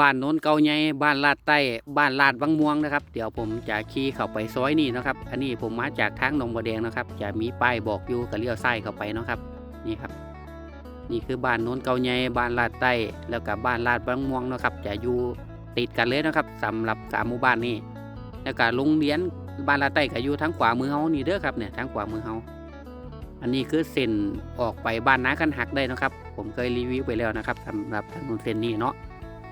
บ้านโน้นเกาใหญ่บ้านลาดใต้บ้านลาดวังม่วงนะครับ เดี๋ยวผมจะขี่เข้าไปซอยนี่นะครับ อันนี้ผมมาจากทางหนองบัวแดงนะครับ จะมีป้ายบอกอยู่ก็เลี้ยวซ้ายเข้าไปนะครับ นี่ครับ นี่คือบ้านโน้นเกาใหญ่บ้านลาดใต้แล้วก็บ้านลาดวังม่วงนะครับ จะอยู่ติดกันเลยนะครับสำหรับสามหมู่บ้านนี้แล้วก็โรงเรียนบ้านลาดใต้ก็อยู่ทางขวามือเฮานี่เด้อครับเนี่ยทางขวามือเฮาอันนี้คือเส้นออกไปบ้านนากันหักได้นะครับ ผมเคยรีวิวไปแล้วนะครับสำหรับถนนเส้นนี้เนาะ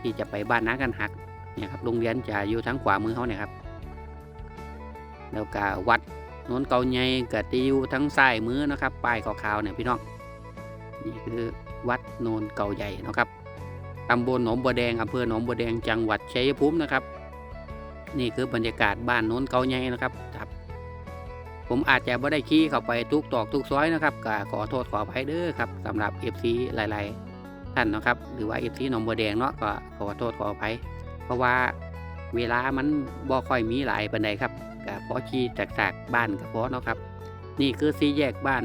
ที่จะไปบ้านนากันหักเนี่ยครับโรงเรียนจะอยู่ทางขวามือเขาเนี่ยครับ แล้วก็วัดโนนเกาใหญ่ก็จะอยู่ทางซ้ายมือนะครับป้ายขาวๆเนี่ยพี่น้องนี่คือวัดโนนเกาใหญ่นะครับตำบลหนองบัวแดงอำเภอหนองบัวแดงจังหวัดชัยภูมินะครับ นี่คือบรรยากาศบ้านโนนเกาใหญ่นะครับครับ ผมอาจจะไม่ได้ขี่เข้าไปทุกตอกทุกซอยนะครับก็ขอโทษขออภัยเด้อครับสำหรับ FC หลาย ๆ ท่านนะครับ หรือว่าเอฟซีหนองบัวแดงเนาะก็ขอโทษขออภัยเพราะว่าเวลามันบ่ค่อยมีหลายปันใดครับก็พอขี่จากจากบ้านก็พอเนาะครับ นี่คือสี่แยกบ้าน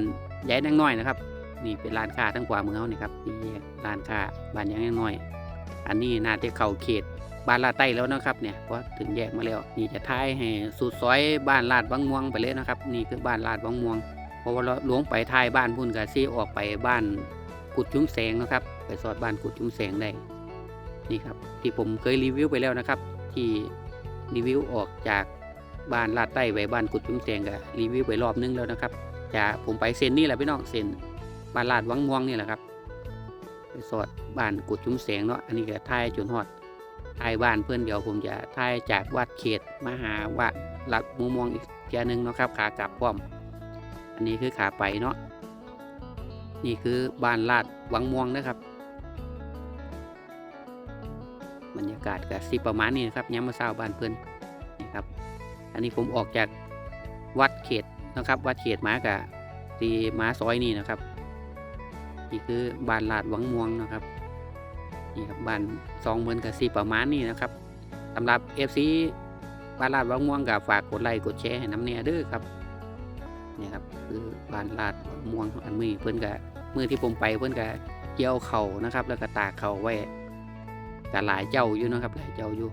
ยายนางน้อยนะครับ นี่เป็นร้านค้าทั้งขวามือเขานี่ครับสี่แยกร้านค้าบ้านยายนางน้อย อันนี้น่าจะเข้าเขตบ้านลาดใต้แล้วนะครับเนี่ยเพราะถึงแยกมาแล้วนี่จะท้ายให้สุดซอยบ้านลาดวังม่วงไปเลยนะครับ นี่คือบ้านลาดวังม่วงเพราะว่าเราหลวงไปท้ายบ้านพุ่นกับซีออกไปบ้าน กุดจุ้มแสงนะครับ ไปสอดบ้านกุดจุ้มแสงได้นี่ครับที่ผมเคยรีวิวไปแล้วนะครับ ที่รีวิวออกจากบ้านลาดใต้ไปบ้านกุดจุ้มแสงก็รีวิวไปรอบนึงแล้วนะครับจะผมไปเซ็นนี่แหละพี่น้องเซ็นบ้านลาดวังม่วงนี่แหละครับไปสอดบ้านกุดจุ้มแสงเนาะอันนี้ก็ท้ายจนฮอดท้ายบ้านเพื่อนเดี๋ยวผมจะท้ายจากวัดเขตมหาวัดลาดมุมม่วงอีกเทียหนึงเนาะครับขากลับพร้อม อันนี้คือขาไปเนาะ นี่คือบ้านลาดวังม่วงนะครับ บรรยากาศก็สิประมาณนี้นะครับย้ำมาเศร้าบ้านเพื่อนนี่ครับ อันนี้ผมออกจากวัดเขตนะครับ วัดเขตม้ากะที่มาซอยนี่นะครับ นี่คือบ้านลาดวังม่วงนะครับนี่ครับบ้านซองเมือนกับสิประมาณนี้นะครับสำหรับ FC บ้านลาดวังม่วงกับฝากกดไลค์กดแชร์ให้น้ำเนียด้อครับนี่ครับคือบ้านลาดม่วงอันมือเพื่อนกะ มือที่ผมไปเพื่อนกะเกี่ยวเขานะครับ แล้วก็ตากเข่าไว้กะหลายเจ้าอยู่นะครับ หลายเจ้าอยู่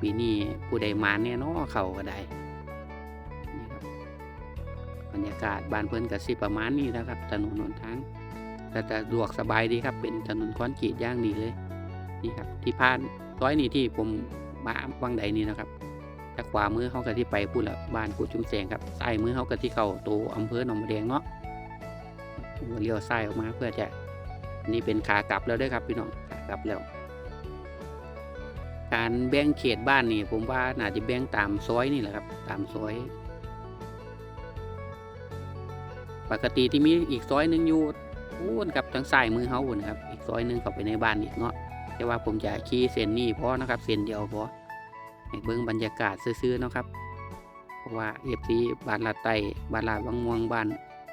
ปีนี้ผู้ใดมาเนี่ยนาะเข่าก็ได้นี่ครับบรรยากาศบ้านเพื่อนกะสิประมาณนี้นะครับถนนหนทางก็จะสะดวกสบายดีครับ เป็นถนนคอนกรีตย่างดีเลยนี่ครับ ที่ผ่านร้อยนี่ที่ผมมาวังใดนี่นะครับจากขวามือเขาก็ที่ไปพูดละบ้านกูจุ้มแสงครับซ้ายมือเขาก็ที่เข้าตัวอำเภอหนองบัวแดงเนาะ เลี้ยวซ้ายออกมาเพื่อจะนี่เป็นขากลับแล้วด้วยครับพี่น้องขากลับแล้ว การแบ่งเขตบ้านนี่ผมว่าน่าจะแบ่งตามซอยนี่แหละครับ ตามซอย ปกติที่มีอีกซอยหนึ่งอยู่พูนกับทางซ้ายมือเขาพุ่นครับ อีกซอยหนึ่งเข้าไปในบ้านอีกเนาะแต่ว่าผมจะขี่เส้นนี้พอนะครับเส้นเดียวพอให้เบิ่งบรรยากาศซื่อๆนะครับ เพราะว่าเอฟซีบ้านลาไตบ้านลาดวังม่วงบ้าน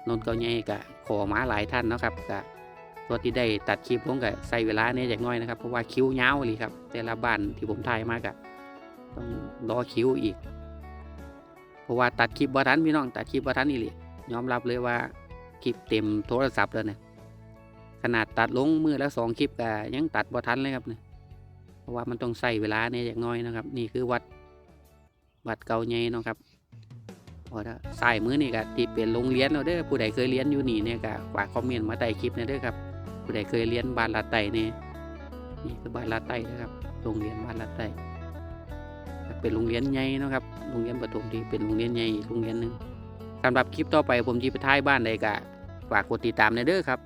นนเกาใหญ่ก็ขอมาหลายท่านนะครับก็ตัวที่ได้ตัดคลิปลงก็ใส่เวลาเนี่ยจากหน้อยนะครับเพราะว่าคิ้วยาวเลยครับ แต่ละบ้านที่ผมถ่ายมาก็ต้องรอคิ้วอีก เพราะว่าตัดคลิปบ่ทันพี่น้องตัดคลิปบ่ทันนี่เลยยอมรับเลยว่าคลิปเต็มโทรศัพท์แล้วเนี่ยขนาดตัดลงมือแล้วสองคลิปก็ยังตัดบ่ทันเลยครับเนี่ยเพราะว่ามันต้องใส่เวลาเนี่ยอย่างน้อยนะครับ นี่คือวัดวัดเก่าใหญ่นะครับ พอถ้าใส่มือนี่ก็ที่เป็นโรงเรียนเราเด้อผู้ใดเคยเรียนอยู่นี่เนี่ยก็ฝากคอมเมนต์มาใต้คลิปนะเด้อครับผู้ใดเคยเรียนบ้านลาดไตเนี่ยนี่คือบ้านลาดไตนะครับโรงเรียนบ้านลาดไตเป็นโรงเรียนใหญ่นะครับโรงเรียนประถมที่เป็นโรงเรียนใหญ่โรงเรียนหนึ่งสำหรับคลิปต่อไปผมจะไปท้ายบ้านใดก็ฝากกดติดตามในเด้อครับ